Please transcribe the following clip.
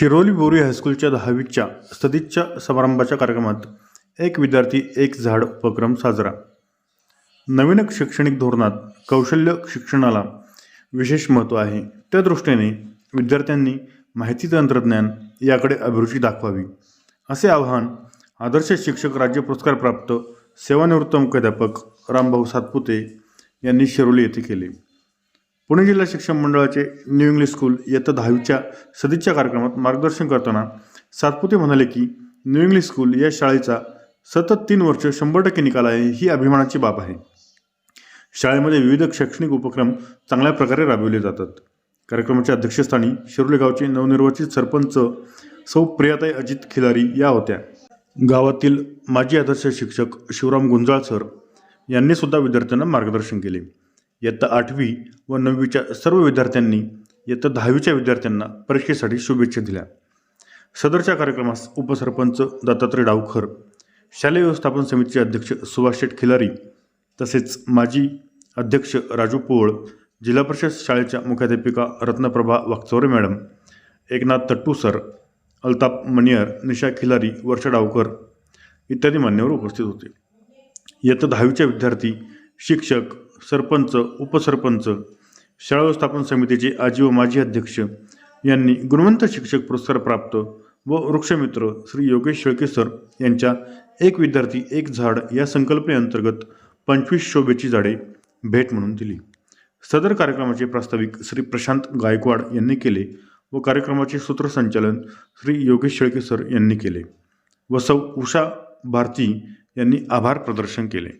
शिरोली बोरी हायस्कूलच्या दहावीच्या सदिच्छा समारंभाच्या कार्यक्रमात एक विद्यार्थी एक झाड उपक्रम साजरा. नवीन शैक्षणिक धोरणात कौशल्य शिक्षणाला विशेष महत्त्व आहे. त्या दृष्टीने विद्यार्थ्यांनी माहिती तंत्रज्ञान याकडे अभिरुची दाखवावी. असे आवाहन आदर्श शिक्षक राज्य पुरस्कार प्राप्त सेवानिवृत्त मुख्याध्यापक रामभाऊ सातपुते यांनी शिरोली येथे केले. पुणे जिल्हा शिक्षण मंडळाचे न्यू इंग्लिश स्कूल इयत्ता दहावीच्या सदिच्छा कार्यक्रमात मार्गदर्शन करताना सातपुते म्हणाले की न्यू इंग्लिश स्कूल या शाळेचा सतत तीन वर्ष शंभर टक्के निकाल आहे ही अभिमानाची बाब आहे. शाळेमध्ये विविध शैक्षणिक उपक्रम चांगल्या प्रकारे राबविले जातात. कार्यक्रमाच्या अध्यक्षस्थानी शिरोली गावचे नवनिर्वाचित सरपंच सौ प्रियाताई अजित खिलारी या होत्या. गावातील माजी आदर्श शिक्षक शिवराम गुंजाळ सर यांनी सुद्धा विद्यार्थ्यांना मार्गदर्शन केले. इयत्ता आठवी व नववीच्या सर्व विद्यार्थ्यांनी इयत्ता दहावीच्या विद्यार्थ्यांना परीक्षेसाठी शुभेच्छा दिल्या. सदरच्या कार्यक्रमास उपसरपंच दत्तात्रय डावखर शालेय व्यवस्थापन समितीचे अध्यक्ष सुभाष शेठ खिलारी तसेच माजी अध्यक्ष राजू पोळ जिल्हा परिषद शाळेच्या मुख्याध्यापिका रत्नप्रभा वागचौरे मॅडम एकनाथ तट्टू सर अल्ताप मणियर निशा खिलारी वर्षा डावकर इत्यादी मान्यवर उपस्थित होते. इयत्ता दहावीच्या विद्यार्थी शिक्षक सरपंच उपसरपंच शाळा व्यवस्थापन समितीचे आजी व माजी अध्यक्ष यांनी गुणवंत शिक्षक पुरस्कार प्राप्त व वृक्षमित्र श्री योगेश शेळके सर यांच्या एक विद्यार्थी एक झाड या संकल्पनेअंतर्गत पंचवीस शोभेची झाडे भेट म्हणून दिली. सदर कार्यक्रमाचे प्रास्ताविक श्री प्रशांत गायकवाड यांनी केले व कार्यक्रमाचे सूत्रसंचालन श्री योगेश शेळके सर यांनी केले. व सौ उषा भारती यांनी आभार प्रदर्शन केले.